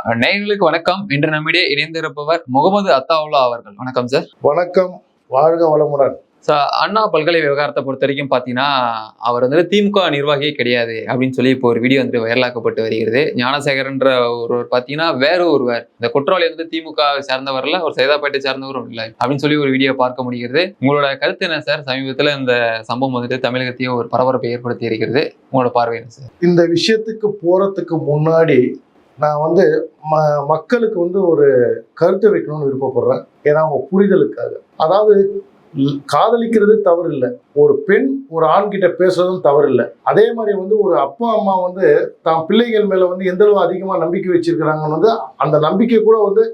நேயர்களுக்கு வணக்கம். இன்று நம்மிடையே இணைந்திருப்பவர் முகமது அத்தாவுல்லா அவர்கள். வணக்கம் சார் வணக்கம். வாழ்க வளமுடன். சார் அண்ணா பல்கலை விவகாரத்தை பொறுத்த வரைக்கும் பார்த்தீங்கன்னா அவர் வந்து திமுக நிர்வாகியே கிடையாது அப்படின்னு சொல்லி இப்போ ஒரு வீடியோ வந்து வைரலாக்கப்பட்டு வருகிறது. ஞானசேகரன்ற ஒருவர் பார்த்தீங்கன்னா வேற ஒருவர். இந்த குற்றவாளி வந்து திமுக சேர்ந்தவர்ல ஒரு சைதாப்பேட்டை சேர்ந்தவரும் இல்லை அப்படின்னு சொல்லி ஒரு வீடியோ பார்க்க முடிகிறது. உங்களோட கருத்து என்ன சார் சமீபத்தில் இந்த சம்பவம் வந்துட்டு தமிழகத்தையும் ஒரு பரபரப்பை ஏற்படுத்தி இருக்கிறது. உங்களோட பார்வை என்ன சார் இந்த விஷயத்துக்கு போறதுக்கு முன்னாடி நான் வந்து ம மக்களுக்கு வந்து ஒரு கருத்து வைக்கணும்னு விருப்பப்படுறேன். ஏன்னா அவங்க புரிதலுக்காக. அதாவது காதலிக்கிறது தவறு இல்லை ஒரு பெண் ஒரு ஆண் கிட்ட பேசுறதும் தவறு இல்லை அதே மாதிரி வந்து ஒரு அப்பா அம்மா வந்து தான் பிள்ளைகள் மேலே வந்து எந்த அளவு நம்பிக்கை வச்சிருக்கிறாங்கன்னு வந்து அந்த நம்பிக்கை கூட வந்து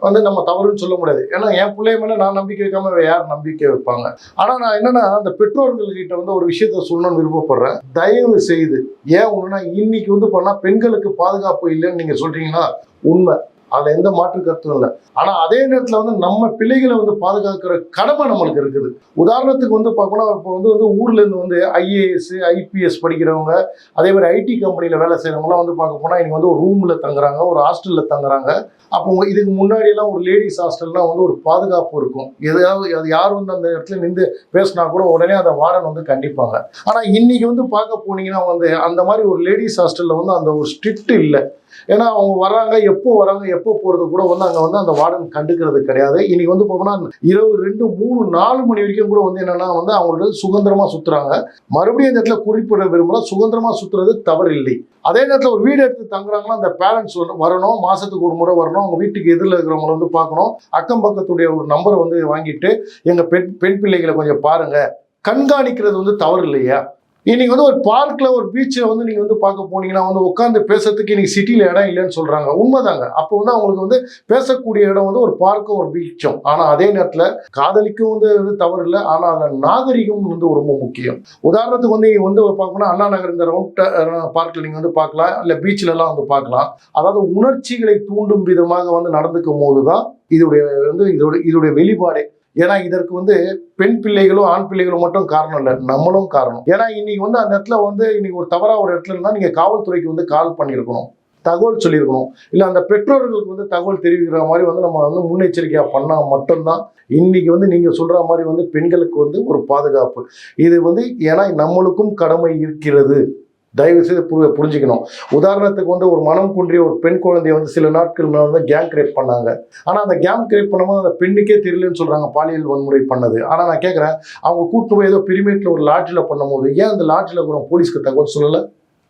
வந்து நம்ம தவறுன்னு சொல்ல முடியாது. ஏன்னா என் பிள்ளைய மேலே நான் நம்பிக்கை வைக்காம யார் நம்பிக்கை வைப்பாங்க? ஆனால் நான் என்னன்னா அந்த பெற்றோர்கள்கிட்ட வந்து ஒரு விஷயத்த சொல்லணும்னு விருப்பப்படுறேன். தயவு செய்து ஏன் ஒன்றுனா இன்னைக்கு வந்து பண்ணால் பெண்களுக்கு பாதுகாப்பு இல்லைன்னு நீங்கள் சொல்கிறீங்கன்னா உண்மை. அதுல எந்த மாற்று கருத்தும் இல்லை. ஆனா அதே நேரத்துல வந்து நம்ம பிள்ளைகளை வந்து பாதுகாக்கிற கடமை நம்மளுக்கு இருக்குது. உதாரணத்துக்கு வந்து பார்க்கணும் இப்போ வந்து வந்து ஊர்ல இருந்து வந்து ஐஏஎஸ் ஐபிஎஸ் படிக்கிறவங்க அதே மாதிரி ஐடி கம்பெனியில் வேலை செய்யறவங்கலாம் வந்து பார்க்க போனா இன்னைக்கு வந்து ஒரு ரூம்ல தங்குறாங்க ஒரு ஹாஸ்டல்ல தங்குறாங்க. அப்போ இதுக்கு முன்னாடி எல்லாம் ஒரு லேடிஸ் ஹாஸ்டல்லாம் வந்து ஒரு பாதுகாப்பு இருக்கும். எதாவது அது யார் வந்து அந்த இடத்துல நின்று பேசினா கூட உடனே அதை வார்டன் வந்து கண்டிப்பாங்க. ஆனா இன்னைக்கு வந்து பார்க்க போனீங்கன்னா வந்து அந்த மாதிரி ஒரு லேடிஸ் ஹாஸ்டல்ல வந்து அந்த ஒரு ஸ்ட்ரிக்ட் இல்லை. ஏன்னா அவங்க வராங்க எப்போ வராங்க எப்போ போகிறது கூட வந்து அங்கே வந்து அந்த வார்டன் கண்டுக்கிறது கிடையாது. இன்னைக்கு வந்து போகணும்னா இரவு ரெண்டு மூணு நாலு மணி வரைக்கும் கூட வந்து என்னென்னா வந்து அவங்களோட சுதந்திரமாக சுற்றுறாங்க மறுபடியும் இந்த இடத்துல குறிப்பிட விரும்பல சுதந்திரமாக சுற்றுறது தவறு இல்லை அதே நேரத்தில் ஒரு வீடு எடுத்து தங்குறாங்கன்னா அந்த பேரண்ட்ஸ் வரணும் மாதத்துக்கு ஒரு முறை வரணும் அவங்க வீட்டுக்கு எதிரில் இருக்கிறவங்கள வந்து பார்க்கணும். அக்கம் பக்கத்துடைய ஒரு நம்பரை வந்து வாங்கிட்டு எங்கள் பெண் பெண் பிள்ளைகளை கொஞ்சம் பாருங்கள் கண்காணிக்கிறது வந்து தவறு இல்லையா? இன்னைக்கு வந்து ஒரு பார்க்கில் ஒரு பீச்சில் வந்து நீங்கள் வந்து பார்க்க போனீங்கன்னா வந்து உட்காந்து பேசுறதுக்கு இன்னைக்கு சிட்டியில் இடம் இல்லைன்னு சொல்கிறாங்க உண்மைதாங்க. அப்போ வந்து அவங்களுக்கு வந்து பேசக்கூடிய இடம் வந்து ஒரு பார்க்கும் ஒரு பீச்சும் ஆனால் அதே நேரத்தில் காதலிக்கும் வந்து வந்து தவறு இல்லை. ஆனால் அந்த நாகரிகம் வந்து ரொம்ப முக்கியம். உதாரணத்துக்கு வந்து நீங்கள் வந்து பார்க்கணும்னா அண்ணா நகர் இந்த ரவுண்ட் பார்க்கில் நீங்கள் வந்து பார்க்கலாம். இல்லை பீச்சிலலாம் வந்து பார்க்கலாம். அதாவது உணர்ச்சிகளை தூண்டும் விதமாக வந்து நடந்துக்கும் போது தான் இதோடைய வந்து இதோட இதோடைய வெளிப்பாடே ஏன்னா இதற்கு வந்து பெண் பிள்ளைகளும் ஆண் பிள்ளைகளும் மட்டும் காரணம் இல்லை. நம்மளும் காரணம். ஏன்னா இன்னைக்கு வந்து அந்த இடத்துல வந்து இன்னைக்கு ஒரு தவறாக ஒரு இடத்துல இருந்தால் நீங்கள் காவல்துறைக்கு வந்து கால் பண்ணியிருக்கணும். தகவல் சொல்லியிருக்கணும். இல்லை அந்த பெற்றோர்களுக்கு வந்து தகவல் தெரிவிக்கிற மாதிரி வந்து நம்ம வந்து முன்னெச்சரிக்கையாக பண்ணால் மட்டும்தான் இன்னைக்கு வந்து நீங்கள் சொல்கிற மாதிரி வந்து பெண்களுக்கு வந்து ஒரு பாதுகாப்பு. இது வந்து ஏன்னா நம்மளுக்கும் கடமை இருக்கிறது. தயவு செய்து புரி புரிஞ்சுக்கணும். உதாரணத்துக்கு வந்து ஒரு மனம் குன்றிய ஒரு பெண் குழந்தைய வந்து சில நாட்கள் முன்னாடி வந்து கேங் கிரியேட் பண்ணாங்க. ஆனால் அந்த கேங் கிரியேட் பண்ணும்போது அந்த பெண்ணுக்கே தெரியலன்னு சொல்கிறாங்க பாலியல் வன்முறை பண்ணது. ஆனால் நான் கேட்குறேன் அவங்க கூட்டு போய் ஏதோ பிரிமேட்டில் ஒரு லாட்ஜில் பண்ணும்போது ஏன் அந்த லாட்ஜில் கூட போலீஸ்க்கு தகவல் சொல்லலை?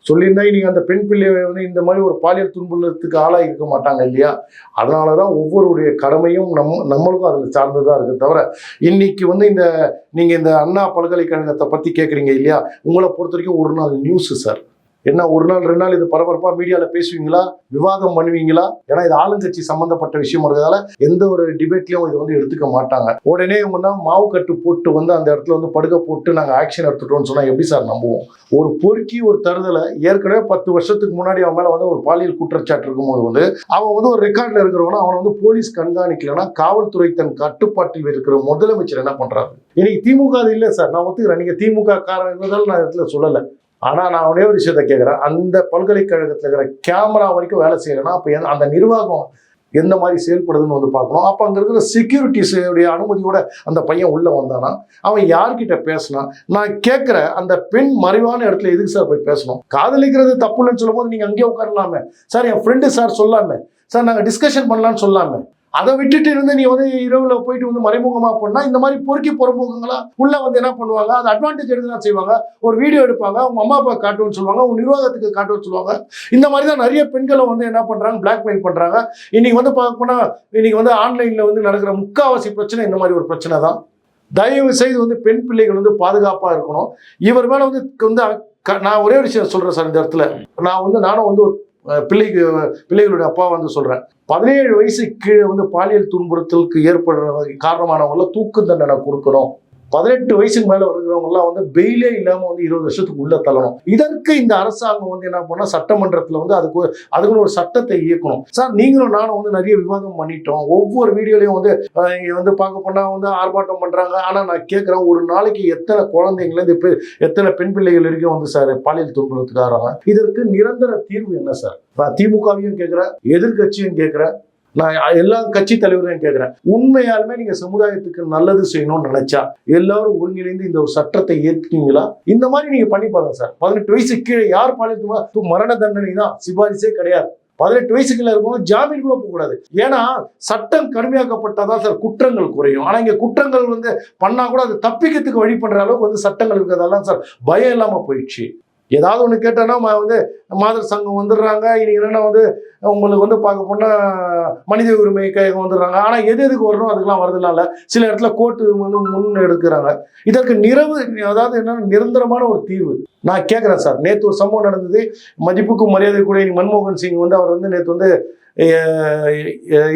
சொல்லியிருந்தா நீங்கள் அந்த பெண் பிள்ளையை வந்து இந்த மாதிரி ஒரு பாலியல் துன்புறுத்தத்துக்கு ஆளாக இருக்க மாட்டாங்க இல்லையா? அதனால தான் ஒவ்வொருடைய கடமையும் நம் நம்மளுக்கும் அதில் சார்ந்ததாக இருக்குது தவிர இன்னைக்கு வந்து இந்த நீங்கள் இந்த அண்ணா பல்கலைக்கழகத்தை பற்றி கேட்குறீங்க இல்லையா? உங்களை பொறுத்த வரைக்கும் ஒரு நாள் நியூஸு சார் என்ன ஒரு நாள் ரெண்டு நாள் இது பரபரப்பாக மீடியாவில் பேசுவீங்களா? விவாதம் பண்ணுவீங்களா? ஏன்னா இது ஆளுங்கட்சி சம்மந்தப்பட்ட விஷயம் இருக்கிறதால எந்த ஒரு டிபேட்லையும் இது வந்து எடுத்துக்க மாட்டாங்க. உடனே இவங்கன்னா மாவு கட்டு போட்டு வந்து அந்த இடத்துல வந்து படுக்க போட்டு நாங்கள் ஆக்ஷன் எடுத்துட்டோம்னு சொன்னால் எப்படி சார் நம்புவோம்? ஒரு பொறுக்கி ஒரு தருதலை ஏற்கனவே பத்து வருஷத்துக்கு முன்னாடி அவன் மேலே வந்து ஒரு பாலியல் குற்றச்சாட்டு இருக்கும்போது வந்து அவன் வந்து ஒரு ரெக்கார்டில் இருக்கிறவனா அவனை வந்து போலீஸ் கண்காணிக்கலன்னா காவல்துறை தன் கட்டுப்பாட்டில் இருக்கிற முதலமைச்சர் என்ன பண்றாரு? இன்னைக்கு திமுக அது இல்லை சார். நான் ஒத்துக்கிறேன். நீங்க திமுக காரணம் நான் இடத்துல சொல்லலை. ஆனால் நான் ஒரே ஒரு விஷயத்த கேட்குறேன் அந்த பல்கலைக்கழகத்தில் இருக்கிற கேமரா வரைக்கும் வேலை செய்யலைன்னா அப்போ அந்த நிர்வாகம் எந்த மாதிரி செயல்படுதுன்னு வந்து பார்க்கணும். அப்போ அங்கே இருக்கிற செக்யூரிட்டிஸுடைய அனுமதியோட அந்த பையன் உள்ளே வந்தானா அவன் யார்கிட்ட பேசினா நான் கேட்குற அந்த பெண் மறைவான இடத்துல எதுக்கு சார் போய் பேசணும்? காதலிக்கிறது தப்பு இல்லைன்னு சொல்லும்போது நீங்கள் அங்கேயே உட்காரலாமே. சார் என் ஃப்ரெண்டு சார் சொல்லாமே. சார் நாங்கள் டிஸ்கஷன் பண்ணலான்னு சொல்லாமே. அதை விட்டுட்டு இருந்து நீ வந்து இரவுல போயிட்டு வந்து மறைமுகமா பண்ணா இந்த மாதிரி பொறுக்கி புறம்போக்குங்களா? உள்ள வந்து என்ன பண்ணுவாங்க? அது அட்வான்டேஜ் எடுத்து தான் செய்வாங்க. ஒரு வீடியோ எடுப்பாங்க உங்க அம்மா அப்பா காட்டுவோன்னு சொல்லுவாங்க உங்க நிர்வாகத்துக்கு காட்டுவோன்னு சொல்லுவாங்க. இந்த மாதிரி தான் நிறைய பெண்களை வந்து என்ன பண்றாங்க? பிளாக்மெயில் பண்றாங்க. இன்னைக்கு வந்து பார்க்க போனா இன்னைக்கு வந்து ஆன்லைன்ல வந்து நடக்கிற முக்காவாசி பிரச்சனை இந்த மாதிரி ஒரு பிரச்சனை தான். தயவு செய்து வந்து பெண் பிள்ளைகள் வந்து பாதுகாப்பா இருக்கணும். இவர் மேல வந்து வந்து க- நான் ஒரே விஷயம் சொல்றேன் சார் இந்த இடத்துல. நான் வந்து நானும் வந்து ஒரு பிள்ளைக்கு பிள்ளைகளுடைய அப்பா வந்து சொல்கிறேன் பதினேழு வயசு கீழே வந்து பாலியல் துன்புறுத்தலுக்கு ஏற்படுற காரணமானவங்கள தூக்கு தண்டனை கொடுக்கணும். பதினெட்டு வயசுக்கு மேல இருக்கிறவங்க எல்லாம் வந்து பெயிலே இல்லாம வந்து இருபது வருஷத்துக்கு உள்ள தள்ளணும். இதற்கு இந்த அரசாங்கம் வந்து என்ன பண்ணா சட்டமன்றத்துல வந்து அதுக்கு அதுக்குன்னு ஒரு சட்டத்தை இயக்கணும். சார் நீங்களும் நானும் வந்து நிறைய விவாதம் பண்ணிட்டோம். ஒவ்வொரு வீடியோலையும் வந்து வந்து பார்க்க போனா வந்து ஆர்ப்பாட்டம் பண்றாங்க. ஆனா நான் கேட்கிறேன் ஒரு நாளைக்கு எத்தனை குழந்தைங்கள இருந்து எத்தனை பெண் பிள்ளைகள் வரைக்கும் வந்து சார் பாலியல் துன்புறுத்துக்காரங்க இதற்கு நிரந்தர தீர்வு என்ன சார்? நான் திமுகவையும் கேட்கிறேன் எதிர்கட்சியும் கேட்கிறேன் நான் எல்லா கட்சி தலைவரையும் கேட்குறேன். உண்மையாலுமே நீங்கள் சமுதாயத்துக்கு நல்லது செய்யணும்னு நினைச்சா எல்லாரும் ஒருங்கிணைந்து இந்த ஒரு சட்டத்தை ஏற்றுக்கீங்களா இந்த மாதிரி நீங்கள் பண்ணி பாருங்க சார். பதினெட்டு வயசு கீழே யார் பாலியல் மரண தண்டனை தான் சிபாரிசே கிடையாது. பதினெட்டு வயசுக்குள்ள இருக்கவங்க ஜாமீன் கூட போகக்கூடாது ஏன்னா சட்டம் கடுமையாக்கப்பட்டாதான் சார் குற்றங்கள் குறையும். ஆனால் இங்கே குற்றங்கள் வந்து பண்ணால் கூட அது தப்பிக்கிறதுக்கு வழி பண்ணுற அளவுக்கு வந்து சட்டங்கள் இருக்கிறதெல்லாம் சார் பயம் இல்லாமல் போயிடுச்சு. ஏதாவது ஒன்று கேட்டோன்னா வந்து மாதர் சங்கம் வந்துடுறாங்க. இன்னைக்கு என்னென்னா வந்து உங்களுக்கு வந்து பார்க்க போனால் மனித உரிமை கையகம் வந்துடுறாங்க. ஆனால் எது எதுக்கு வரணும்? அதுக்கெல்லாம் வரதுலாம் இல்லை சில இடத்துல கோர்ட்டு வந்து முன் எடுக்கிறாங்க. இதற்கு நிறவு அதாவது என்னென்னா நிரந்தரமான ஒரு தீர்வு. நான் கேட்குறேன் சார். நேற்று ஒரு சம்பவம் நடந்தது. மதிப்புக்கும் மரியாதை கூட மன்மோகன் சிங் வந்து அவர் வந்து நேற்று வந்து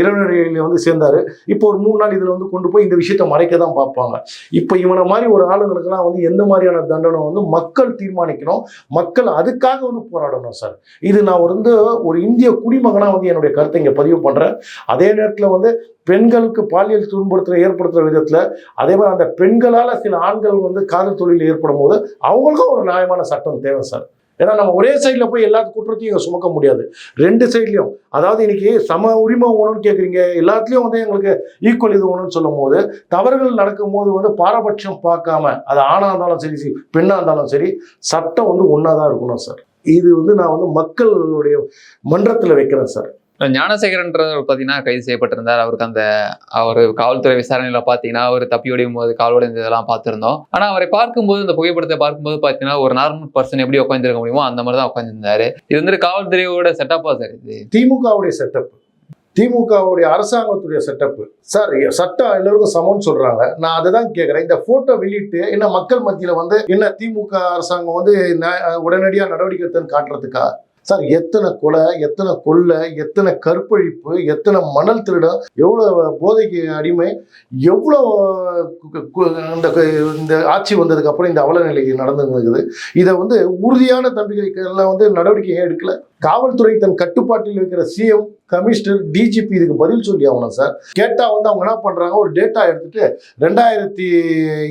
இளநரையில் வந்து சேர்ந்தார். இப்போ ஒரு மூணு நாள் இதில் வந்து கொண்டு போய் இந்த விஷயத்தை மறைக்க தான் பார்ப்பாங்க. இப்போ இவனை மாதிரி ஒரு ஆளுங்களுக்கெல்லாம் வந்து எந்த மாதிரியான தண்டனை வந்து மக்கள் தீர்மானிக்கணும் மக்கள் அதுக்காக வந்து போராடணும் சார். இது நான் வந்து ஒரு இந்திய குடிமகனாக வந்து என்னுடைய கருத்தை இங்கே பதிவு பண்ணுறேன் அதே நேரத்தில் வந்து பெண்களுக்கு பாலியல் துன்புறுத்தலை ஏற்படுத்துகிற விதத்தில் அதே மாதிரி அந்த பெண்களால் சில ஆண்கள் வந்து காதல் தொழில் ஏற்படும் போது அவங்களுக்கும் ஒரு நியாயமான சட்டம் தேவை சார். ஏன்னா நம்ம ஒரே சைடில் போய் எல்லா குற்றத்தையும் இங்கே சுமக்க முடியாது. ரெண்டு சைட்லையும் அதாவது இன்னைக்கு சம உரிமை வேணும்னு கேட்குறீங்க எல்லாத்துலேயும் வந்து எங்களுக்கு ஈக்குவல் இது வேணும்னு சொல்லும் போது தவறுகள் நடக்கும்போது வந்து பாரபட்சம் பார்க்காம அது ஆணாக இருந்தாலும் சரி சரி, பெண்ணாக இருந்தாலும் சரி சட்டம் வந்து ஒன்றா தான் இருக்கணும் சார். இது வந்து நான் வந்து மக்களுடைய மன்றத்தில் வைக்கிறேன் சார். ஞானசேகரன்றவர் பார்த்தீங்கன்னா கைது செய்யப்பட்டிருந்தார். அவருக்கு அந்த அவர் காவல்துறை விசாரணையில் பார்த்தீங்கன்னா அவர் தப்பி ஒடியும் போது கால் உடைந்ததெல்லாம் பார்த்துருந்தோம். ஆனால் அவரை பார்க்கும்போது இந்த புகைப்படத்தை பார்க்கும்போது பார்த்தீங்கன்னா ஒரு நார்மல் பர்சன் எப்படி உட்காந்துருக்க முடியுமோ அந்த மாதிரி தான் உட்காந்துருந்தாரு இது வந்து காவல்துறையோட செட்டப்பா சார் இது? திமுகவுடைய செட்டப் திமுகவுடைய அரசாங்கத்துடைய செட்டப்பு சார் சட்டம் எல்லோருக்கும் சமம்னு சொல்றாங்க. நான் அதை தான் கேட்குறேன் இந்த போட்டோ வெளியிட்டு என்ன மக்கள் மத்தியில் வந்து என்ன திமுக அரசாங்கம் வந்து உடனடியாக நடவடிக்கை எடுத்துன்னு காட்டுறதுக்கா? சார் எத்தனை கொலை எத்தனை கொள்ளை எத்தனை கற்பழிப்பு எத்தனை மணல் திருடம் எவ்வளோ போதைக்கு அடிமை எவ்வளோ இந்த இந்த ஆட்சி வந்ததுக்கு அப்புறம் இந்த அவல நடந்து நடந்துருக்குது இதை வந்து உறுதியான தம்பிகளுக்கெல்லாம் வந்து நடவடிக்கை ஏன் காவல்துறை தன் கட்டுப்பாட்டில் வைக்கிற சிஎம் கமிஷனர் டிஜிபி இதுக்கு பதில் சொல்லி ஆகணும் சார். கேட்டால் வந்து அவங்க என்ன பண்ணுறாங்க ஒரு டேட்டா எடுத்துட்டு ரெண்டாயிரத்தி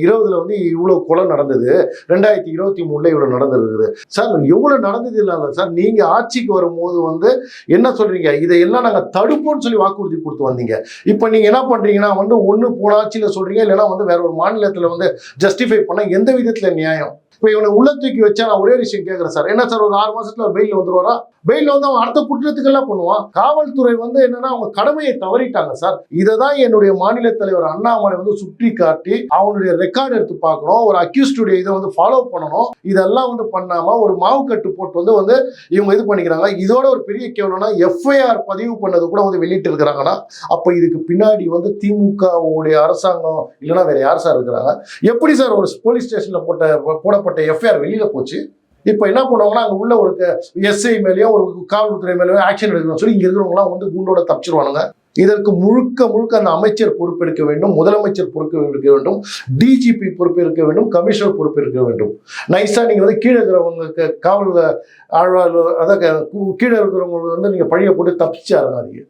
இருபதுல வந்து இவ்வளோ கொலை நடந்தது. ரெண்டாயிரத்தி இருபத்தி மூணில் இவ்வளோ நடந்திருக்குது. சார் எவ்வளோ நடந்தது இல்லாத சார். நீங்கள் ஆட்சிக்கு வரும்போது வந்து என்ன சொல்கிறீங்க இதையெல்லாம் நாங்கள் தடுப்போம்னு சொல்லி வாக்குறுதி கொடுத்து வந்தீங்க. இப்போ நீங்கள் என்ன பண்ணுறீங்கன்னா வந்து ஒன்று போன ஆட்சியில் சொல்கிறீங்க இல்லைன்னா வந்து வேற ஒரு மாநிலத்தில் வந்து ஜஸ்டிஃபை பண்ண எந்த விதத்தில் நியாயம்? இப்போ இவனை உள்ள தூக்கி வச்சா நான் ஒரே விஷயம் கேட்குறேன் சார். என்ன சார் ஒரு ஆறு மாசத்துல பெயில் வந்துருவாரா? பெயில் வந்து அவன் அடுத்த குற்றத்துக்கெல்லாம் பண்ணுவான். காவல்துறை வந்து என்னன்னா அவங்க கடமையை தவறிட்டாங்க சார். இதை தான் என்னுடைய மாநில தலைவர் அண்ணாமலை வந்து சுற்றி காட்டி அவனுடைய ரெக்கார்டு எடுத்து பார்க்கணும். ஒரு அக்யூஸ்டுடைய இதை வந்து ஃபாலோ பண்ணணும். இதெல்லாம் வந்து பண்ணாம ஒரு மாவு கட்டு போட்டு வந்து வந்து இவங்க இது பண்ணிக்கிறாங்க இதோட ஒரு பெரிய கேவலம்னா எஃப்ஐஆர் பதிவு பண்ணது கூட வந்து வெளியிட்டு இருக்கிறாங்கன்னா அப்போ இதுக்கு பின்னாடி வந்து திமுகவுடைய அரசாங்கம் இல்லைன்னா வேற யார் சார் இருக்கிறாங்க? எப்படி சார் ஒரு போலீஸ் ஸ்டேஷன்ல போட்ட போடப்பட்ட எஃப்ஐஆர் வெளியில போச்சு. இப்போ என்ன பண்ணுவாங்கன்னா அங்கே உள்ள ஒரு எஸ்ஐ மேலேயோ ஒரு காவல்துறை மேலேயோ ஆக்ஷன் எடுக்கணும்னு சொல்லி இங்கே இருக்கிறவங்களாம் வந்து குண்டோட தப்பிச்சிருவானுங்க. இதற்கு முழுக்க முழுக்க அந்த அமைச்சர் பொறுப்பெடுக்க வேண்டும் முதலமைச்சர் பொறுப்பெடுக்க வேண்டும் டிஜிபி பொறுப்பேற்க வேண்டும் கமிஷனர் பொறுப்பேற்க வேண்டும். நைஸா நீங்கள் வந்து கீழே இருக்கிறவங்களுக்கு காவல் ஆழ்வார் அதான் கீழே இருக்கிறவங்களுக்கு வந்து நீங்கள் பழிய போட்டு தப்பிச்சு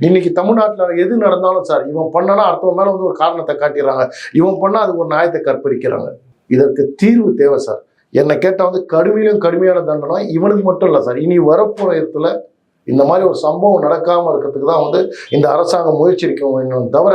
இன்னைக்கு தமிழ்நாட்டில் எது நடந்தாலும் சார் இவன் பண்ணனா அடுத்தவன் மேலே வந்து ஒரு காரணத்தை காட்டிடுறாங்க. இவன் பண்ணால் அதுக்கு ஒரு நியாயத்தை கற்பழிக்கிறாங்க. இதற்கு தீர்வு தேவை சார். என்னை கேட்டால் வந்து கடுமையிலும் கடுமையான தண்டனை. இவனுக்கு மட்டும் இல்லை சார். இனி வரப்போகிற இடத்துல இந்த மாதிரி ஒரு சம்பவம் நடக்காமல் இருக்கிறதுக்கு தான் வந்து இந்த அரசாங்கம் முயற்சிக்க வேண்டும் தவிர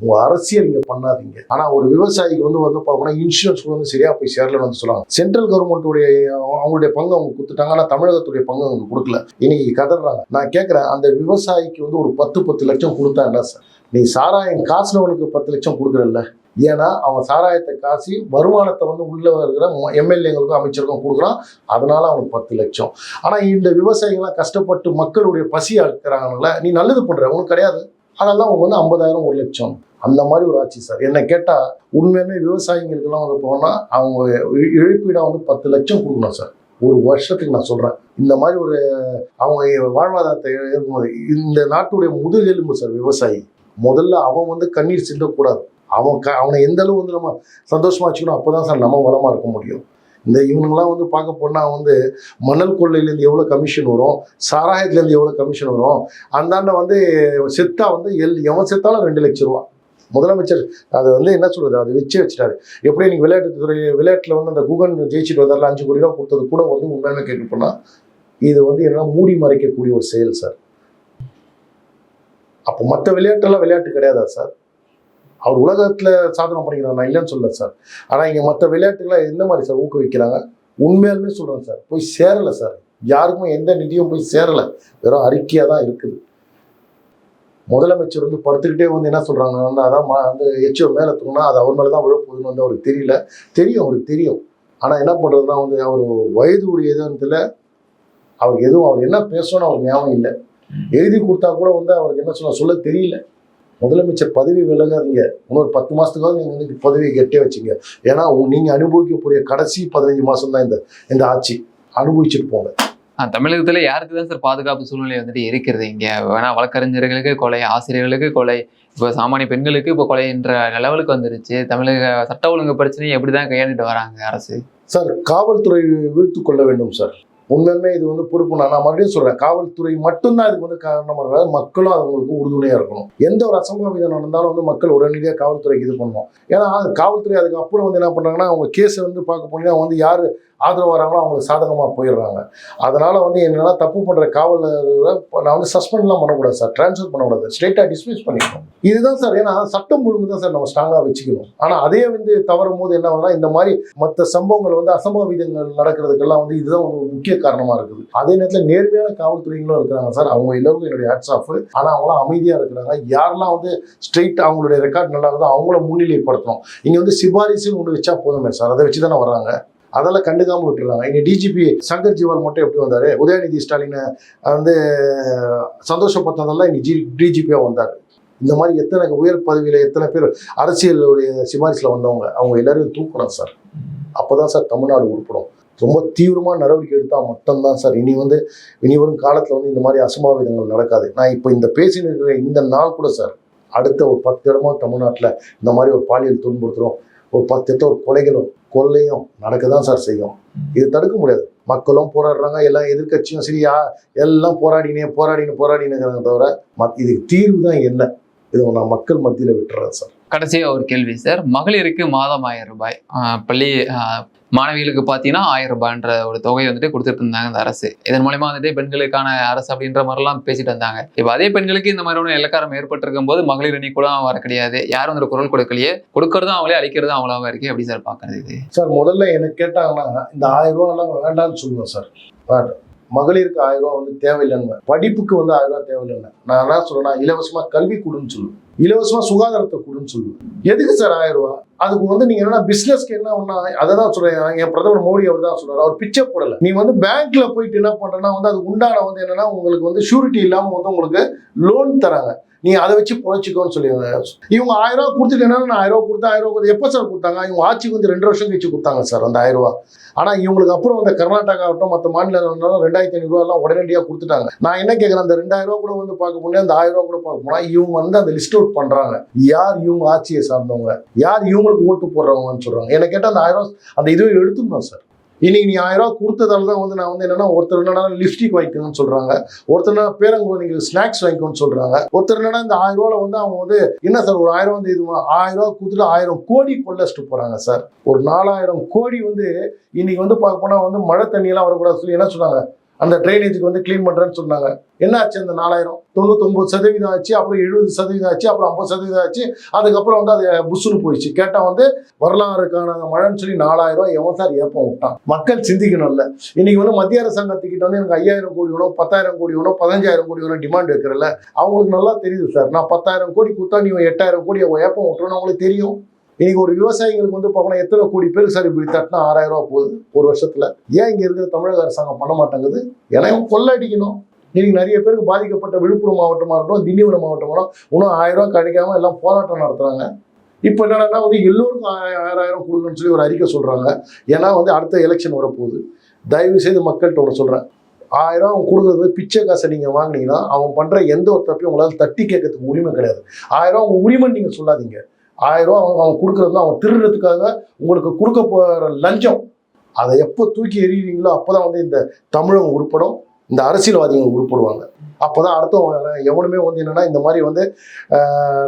உங்கள் அரசியல் நீங்கள் பண்ணாதீங்க. ஆனால் ஒரு விவசாயிக்கு வந்து வந்து பார்க்கணும்னா இன்சூரன்ஸ் வந்து சரியாக போய் சேரலன்னு வந்து சொல்லுவாங்க சென்ட்ரல் கவர்மெண்ட்டுடைய அவங்களுடைய பங்கு அவங்க கொடுத்துட்டாங்க. ஆனால் தமிழகத்துடைய பங்கு அவங்க கொடுக்கல. இன்னைக்கு கதறாங்க. நான் கேட்குறேன் அந்த விவசாயிக்கு வந்து ஒரு பத்து பத்து லட்சம் கொடுத்தா என்ன சார்? நீ சாராயம் காசுனவனுக்கு பத்து லட்சம் கொடுக்குறல்ல ஏன்னா அவன் சாராயத்தை காசி வருமானத்தை வந்து உள்ள இருக்கிற எம்எல்ஏங்களுக்கும் அமைச்சருக்கும் கொடுக்குறான். அதனால் அவனுக்கு பத்து லட்சம். ஆனால் இந்த விவசாயிகள்லாம் கஷ்டப்பட்டு மக்களுடைய பசி இருக்கிறாங்கல்ல நீ நல்லது பண்ணுற உனக்கு கிடையாது. அதெல்லாம் அவங்க வந்து ஐம்பதாயிரம் ஒரு லட்சம். அந்த மாதிரி ஒரு ஆட்சி சார். என்னை கேட்டால் உண்மையுமே விவசாயிங்களுக்கெல்லாம் வந்து போனால் அவங்க இழப்பீடாக வந்து பத்து லட்சம் கொடுக்கணும் சார். ஒரு வருஷத்துக்கு நான் சொல்கிறேன் இந்த மாதிரி ஒரு அவங்க வாழ்வாதாரத்தை இருக்கும்போது இந்த நாட்டுடைய முதுகெலும்பு சார் விவசாயி. முதல்ல அவன் வந்து கண்ணீர் சிந்தக்கூடாது அவன் க அவனை எந்த அளவு வந்து நம்ம சந்தோஷமா வச்சுக்கணும் அப்போ தான் சார் நம்ம வளமாக இருக்க முடியும். இந்த இவனுங்களாம் வந்து பார்க்க போனால் வந்து மணல் கொள்ளையிலேருந்து எவ்வளோ கமிஷன் வரும் சாராயத்துலேருந்து எவ்வளோ கமிஷன் வரும் அந்தாண்ட வந்து செத்தா வந்து எல் எவன் செத்தாலும் ரெண்டு லட்ச ரூபா. முதலமைச்சர் அது வந்து என்ன சொல்றது அதை வச்சு வச்சுட்டாரு. எப்படி நீங்கள் விளையாட்டுத்துறை விளையாட்டில் வந்து அந்த குகன் ஜெயிச்சுட்டு வந்தால அஞ்சு கோடி ரூபா கொடுத்தது கூட வந்து உண்மையான கேட்டு போனால் இது வந்து என்ன மூடி மறைக்கக்கூடிய ஒரு செயல் சார். அப்போ மற்ற விளையாட்டெல்லாம் விளையாட்டு கிடையாதா சார்? அவர் உலகத்தில் சாதனை பண்ணிக்கிறாங்க நான் இல்லைன்னு சொல்லல சார். ஆனால் இங்கே மற்ற விளையாட்டுகளை எந்த மாதிரி சார் ஊக்குவிக்கிறாங்க? உண்மையாலுமே சொல்கிறேன் சார். போய் சேரலை சார். யாருக்குமே எந்த நிதியும் போய் சேரலை. வெறும் அறிக்கையாக தான் இருக்குது. முதலமைச்சர் வந்து படுத்துக்கிட்டே வந்து என்ன சொல்கிறாங்கன்னா அதான் ம- வந்து எச்சோ மேலே தூங்கினா அது அவர் மேலே தான் விழப்போகுதுன்னு வந்து அவருக்கு தெரியல. தெரியும் அவருக்கு தெரியும். ஆனால் என்ன பண்ணுறதுனா வந்து அவர் வயது உடைய அவருக்கு எதுவும் அவர் என்ன பேசணும்னு அவர் ஞாபகம் இல்லை. எழுதி கொடுத்தா கூட வந்து அவருக்கு என்ன சொல்ல சொல்ல தெரியல. முதலமைச்சர் பதவி விலகாதீங்க. இன்னொரு பத்து மாதத்துக்காவது நீங்கள் வந்து பதவியை கெட்டே வச்சுங்க. ஏன்னா நீங்கள் அனுபவிக்கக்கூடிய கடைசி பதினஞ்சு மாதம் தான் இந்த இந்த ஆட்சி. அனுபவிச்சுட்டு போங்க. தமிழகத்துல யாருக்கு தான் சார் பாதுகாப்பு சூழ்நிலை வந்துட்டு இருக்கிறது இங்க? வேணா வழக்கறிஞர்களுக்கு கொலை ஆசிரியர்களுக்கு கொலை இப்போ சாமானிய பெண்களுக்கு இப்போ கொலை என்ற லெவலுக்கு வந்துருச்சு. தமிழக சட்ட ஒழுங்கு பிரச்சனையை எப்படிதான் கையாண்டுட்டு வராங்க அரசு? சார் காவல்துறை வீழ்த்து கொள்ள வேண்டும் சார். உண்மையுமே இது வந்து பொறுப்பு. நான் நான் மறுபடியும் சொல்றேன் காவல்துறை மட்டும்தான் இதுக்கு வந்து காரணமாக இருக்காது மக்களும் அவங்களுக்கு உறுதுணையாக இருக்கணும். எந்த ஒரு அசம்பாவிதம் நடந்தாலும் வந்து மக்கள் உடனடியாக காவல்துறைக்கு இது பண்ணணும் ஏன்னா காவல்துறை அதுக்கு அப்புறம் வந்து என்ன பண்ணுறாங்கன்னா அவங்க கேஸை வந்து பார்க்க போனீங்கன்னா வந்து யார் ஆதரவு வராங்களோ அவங்களுக்கு சாதகமாக போயிடுறாங்க. அதனால் வந்து என்னென்னா தப்பு பண்ணுற காவலரை நான் வந்து சஸ்பெண்ட்லாம் பண்ணக்கூடாது சார். ட்ரான்ஸ்ஃபர் பண்ணக்கூடாது. ஸ்ட்ரெயிட்டாக டிஸ்மிஸ் பண்ணிக்கணும். இதுதான் சார். ஏன்னா சட்டம் ஒழுங்கு தான் சார் நம்ம ஸ்ட்ராங்காக வச்சுக்கணும். ஆனால் அதே வந்து தவறும் போது என்ன ஆகுதுன்னா இந்த மாதிரி மற்ற சம்பவங்கள் வந்து அசம்பாவிதங்கள் நடக்கிறதுக்கெல்லாம் வந்து இதுதான் ஒரு முக்கிய காரணமாக இருக்குது. அதே நேரத்தில் நேர்மையான காவல்துறைகளும் இருக்கிறாங்க சார். அவங்க எல்லாருக்கும் என்னுடைய ஹேட்ஸ் ஆஃப் ஆனால் அவங்களாம் அமைதியாக இருக்கிறாங்க. யாரெல்லாம் வந்து ஸ்ட்ரெயிட் அவங்களுடைய ரெக்கார்ட் நல்லா இருக்குதோ அவங்கள முன்னிலைப்படுத்தணும். இங்கே வந்து சிபாரிசுன்னு ஒன்று வச்சா போதுமே சார். அதை வச்சு தானே வர்றாங்க. அதெல்லாம் கண்டுக்காமல் விட்டுறாங்க. இங்கே டிஜிபி சங்கர் ஜிவால் மட்டும் எப்படி வந்தார்? உதயநிதி ஸ்டாலினை வந்து சந்தோஷப்பட்டதெல்லாம் இன்னைக்கு ஜி டிஜிபியாக வந்தார். இந்த மாதிரி எத்தனை உயர் பதவியில் எத்தனை பேர் அரசியலுடைய சிபாரிசில் வந்தவங்க அவங்க எல்லாரையும் தூக்கணும் சார். அப்போ தான் சார் தமிழ்நாடு உருப்படும். ரொம்ப தீவிரமாக நடவடிக்கை எடுத்தால் மட்டும்தான் சார். இனி வந்து இனி வரும் காலத்தில் வந்து இந்த மாதிரி அசம்பாவிதங்கள் நடக்காது. நான் இப்போ இந்த பேசினிருக்கிற இருக்கிற இந்த நாள் கூட சார் அடுத்த ஒரு பத்து இடமா தமிழ்நாட்டில் இந்த மாதிரி ஒரு பாலியல் துன்புறுத்துகிறோம் ஒரு பத்து இடத்த ஒரு கொலைகளும் கொள்ளையும் நடக்க தான் சார் செய்யும். இது தடுக்க முடியாது. மக்களும் போராடுறாங்க எல்லாம் எதிர்க்கட்சியும் சரியா எல்லாம் போராடினே போராடினு போராடினுங்கிறாங்க தவிர மத் இதுக்கு தீர்வு தான் என்ன? இதை நான் மக்கள் மத்தியில் விட்டுறேன் சார் கடைசியாக ஒரு கேள்வி சார் மகளிருக்கு மாதம் ஆயிரம் ரூபாய் பள்ளி மாணவிகளுக்கு பார்த்தீங்கன்னா ஆயிரம் ரூபான்ற ஒரு தொகையை வந்துட்டு கொடுத்துட்டு இருந்தாங்க இந்த அரசு. இதன் மூலயமா வந்துட்டு பெண்களுக்கான அரசு அப்படின்ற மாதிரிலாம் பேசிட்டு வந்தாங்க இப்போ அதே பெண்களுக்கு இந்த மாதிரி ஒன்று இலக்காரம் ஏற்பட்டிருக்கும் போது மகளிர் அணி கூட வர கிடையாது. யாரும் வந்து குரல் கொடுக்கலையே. கொடுக்கறதும் அவங்களே அழிக்கிறதும் அவங்களாவே இருக்கு. எப்படி சார் பார்க்கறது இது? சார் முதல்ல எனக்கு கேட்டாங்கன்னா இந்த ஆயிரம் ரூபாலாம் வேண்டாம்னு சொல்லுவோம் சார். வேண்டாம். மகளிருக்கு ஆயிரம் ரூபா வந்து தேவையில்லைன்னு. படிப்புக்கு வந்து ஆயிரம் ரூபா தேவையில்லைன்னு. நான் என்ன சொல்றேன்னா இலவசமா கல்வி கொடுன்னு சொல்லுவேன். இலவசமா சுகாதாரத்தை கொடுன்னு சொல்லுவேன் எதுக்கு சார் ஆயிரம் ரூபா? அதுக்கு வந்து நீங்க என்ன பிசினஸ்க்கு என்ன ஒண்ணா அதை தான் சொல்றேன். என் பிரதமர் மோடி அவர் தான் சொல்றாரு. அவர் பிச்சை போடல. நீ வந்து பேங்க்ல போயிட்டு என்ன பண்றேன்னா வந்து அது உண்டான வந்து என்னன்னா உங்களுக்கு வந்து ஷூரிட்டி இல்லாம வந்து உங்களுக்கு லோன் தராங்க. நீ அதை வச்சு பொழைச்சிக்கோன்னு சொல்லி இவங்க ஆயிரம் ரூபா கொடுத்துட்டு என்னன்னா நான் ஆயிரம் ரூபா கொடுத்தா ஆயிரம் ரூபா கொடுத்து எப்போ சார் கொடுத்தாங்க? இவங்க ஆட்சிக்கு வந்து ரெண்டு வருஷம் கழிச்சு கொடுத்தாங்க சார் அந்த ஆயிரம் ரூபா. ஆனால் இவங்களுக்கு அப்புறம் அந்த கர்நாடகா ஆகட்டும் மற்ற மாநிலம் ரெண்டாயிரத்தி ஐநூறுரூவா எல்லாம் உடனடியாக கொடுத்துட்டாங்க. நான் என்ன கேட்குறேன் அந்த ரெண்டாயிரம் ரூபா கூட வந்து பார்க்க முடியாது அந்த ஆயிரம் ரூபா கூட பார்க்க போனால் இவங்க வந்து அந்த லிஸ்ட் சப்போர்ட் பண்ணுறாங்க யார் இவங்க ஆட்சியை சார்ந்தவங்க? யார் இவங்களுக்கு ஓட்டு போடுறவங்கன்னு சொல்கிறாங்க எனக்கு கேட்டால் அந்த ஆயிரம் ரூபா அந்த இதுவும் எடுத்துக்கணும் சார் இன்னைக்கு நீ ஆயிரம் ரூபா கொடுத்ததால தான் வந்து நான் வந்து என்னன்னா ஒருத்தர் என்னன்னா லிப்ஸ்டிக் வாங்கிக்கணும்னு சொல்றாங்க. ஒருத்தர் என்ன பேரங்குழந்தைங்களுக்கு ஸ்நாக்ஸ் வாங்கிக்கணும்னு சொல்றாங்க. ஒருத்தர் என்னன்னா இந்த ஆயிரம் ரூபால வந்து அவங்க வந்து என்ன சார் ஒரு ஆயிரம் வந்து இது ஆயிரம் ரூபா கொடுத்துட்டு ஆயிரம் கோடி கொள்ளச்சிட்டு போறாங்க சார் ஒரு நாலாயிரம் கோடி வந்து இன்னைக்கு வந்து பார்க்க போனா வந்து மழை தண்ணியெல்லாம் வரக்கூடாது சொல்லி என்ன சொன்னாங்க? அந்த ட்ரைனேஜுக்கு வந்து க்ளீன் பண்ணுறேன்னு சொன்னாங்க. என்ன ஆச்சு அந்த நாலாயிரம்? தொண்ணூத்தொம்பது சதவீதம் ஆச்சு அப்புறம் எழுபது சதவீதம் ஆச்சு அப்புறம் ஐம்பது சதவீதம் ஆச்சு. அதுக்கப்புறம் வந்து அது புஷுன்னு போயிடுச்சு. கேட்டால் வந்து வரலாறுக்கான மழைன்னு சொல்லி நாலாயிரம் ரூபாய் எவன் சார் ஏப்பம் விட்டான்? மக்கள் சிந்திக்கணும்ல. இன்னைக்கு வந்து மத்திய அரசாங்கத்துக்கிட்ட வந்து எனக்கு ஐயாயிரம் கோடி வேணும் பத்தாயிரம் கோடி வேணும் பதினஞ்சாயிரம் கோடி வேணும் டிமாண்ட் வைக்கிறல அவங்களுக்கு நல்லா தெரியுது சார். நான் பத்தாயிரம் கோடி கொடுத்தா நீ எட்டாயிரம் கோடி ஏப்பம் விட்டுறோன்னு அவங்களுக்கு தெரியும். இன்னைக்கு ஒரு விவசாயிகளுக்கு வந்து பார்க்கணும் எத்தனை கோடி பேர் சார் இப்படி தட்டினா ஆறாயிரம் ரூபா போகுது ஒரு வருஷத்துல. ஏன் இங்க இருக்கிற தமிழக அரசாங்கம் பண்ண மாட்டேங்குது? ஏன்னா கொள்ளடிக்கணும். இன்னைக்கு நிறைய பேருக்கு பாதிக்கப்பட்ட விழுப்புரம் மாவட்டமாக இருக்கட்டும் திண்டிவனம் மாவட்டமாக இன்னும் ஆயிரம் ரூபா கிடைக்காம எல்லாம் போராட்டம் நடத்துறாங்க. இப்போ என்னென்னா வந்து எல்லோருக்கும் ஆய- ஆயிரம் கொடுக்கணும்னு சொல்லி ஒரு அறிக்கை சொல்கிறாங்க ஏன்னா வந்து அடுத்த எலெக்ஷன் வரப்போகுது. தயவு செய்து மக்கள்கிட்ட ஒன்று சொல்கிறேன் ஆயிரம் அவன் கொடுக்குறது பிச்சை காசை நீங்கள் வாங்கினீங்கன்னா அவன் பண்ணுற எந்த ஒரு தப்பையும் உங்களால் தட்டி கேட்கறதுக்கு உரிமை கிடையாது. ஆயிரம் அவங்க உரிமை நீங்கள் சொல்லாதீங்க. ஆயிரம் ரூபா அவங்க அவங்க கொடுக்குறது அவன் திருடுறதுக்காக உங்களுக்கு கொடுக்க போகிற லஞ்சம். அதை எப்போ தூக்கி எறிகிறீங்களோ அப்போ தான் வந்து இந்த தமிழகம் உருப்படும் இந்த அரசியல்வாதிகள் உருப்படுவாங்க. அப்போ தான் அடுத்தவங்க எவனுமே வந்து என்னென்னா இந்த மாதிரி வந்து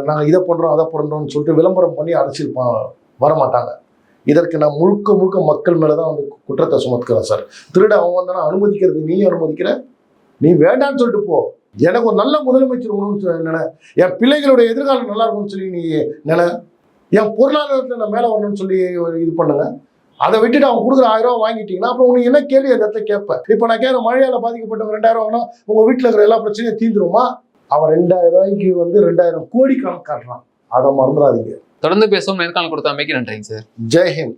நாங்கள் இதை பண்ணுறோம் அதை பண்ணுறோம்னு சொல்லிட்டு விளம்பரம் பண்ணி அரசியல் ப- வர மாட்டாங்க இதற்கு நான் முழுக்க முழுக்க மக்கள் மேலே தான் வந்து குற்றத்தை சுமத்துக்கிறேன் சார். திருட அவன் வந்தானா அனுமதிக்கிறது நீ அனுமதிக்கிற? நீ வேண்டான்னு சொல்லிட்டு போ. எனக்கு ஒரு நல்ல முதலமைச்சர் சொல்லி நினை என் பிள்ளைகளுடைய எதிர்காலம் நல்லா இருக்கும்னு சொல்லி நீ நினை என் பொருளாதாரத்தில் நான் மேலே வரணும்னு சொல்லி இது பண்ணுங்க அதை விட்டுட்டு அவன் கொடுக்குற ஆயிரம் ரூபா வாங்கிட்டீங்கன்னா அப்புறம் உனக்கு என்ன கேள்வி அந்த இடத்துல கேட்பேன் இப்போ நான் கேட்குற மழையால் பாதிக்கப்பட்டவங்க ரெண்டாயிரம் வாங்கினா உங்கள் வீட்டில் இருக்கிற எல்லா பிரச்சனையும் தீந்துருமா? அவன் ரெண்டாயிரம் ரூபாய்க்கு வந்து ரெண்டாயிரம் கோடி கணக்கு காட்டுறான் அதை மறந்துடாதீங்க. தொடர்ந்து பேசுவோம். நேர்காணல் கொடுத்தமைக்கு நன்றிங்க சார். ஜெய்ஹிந்த்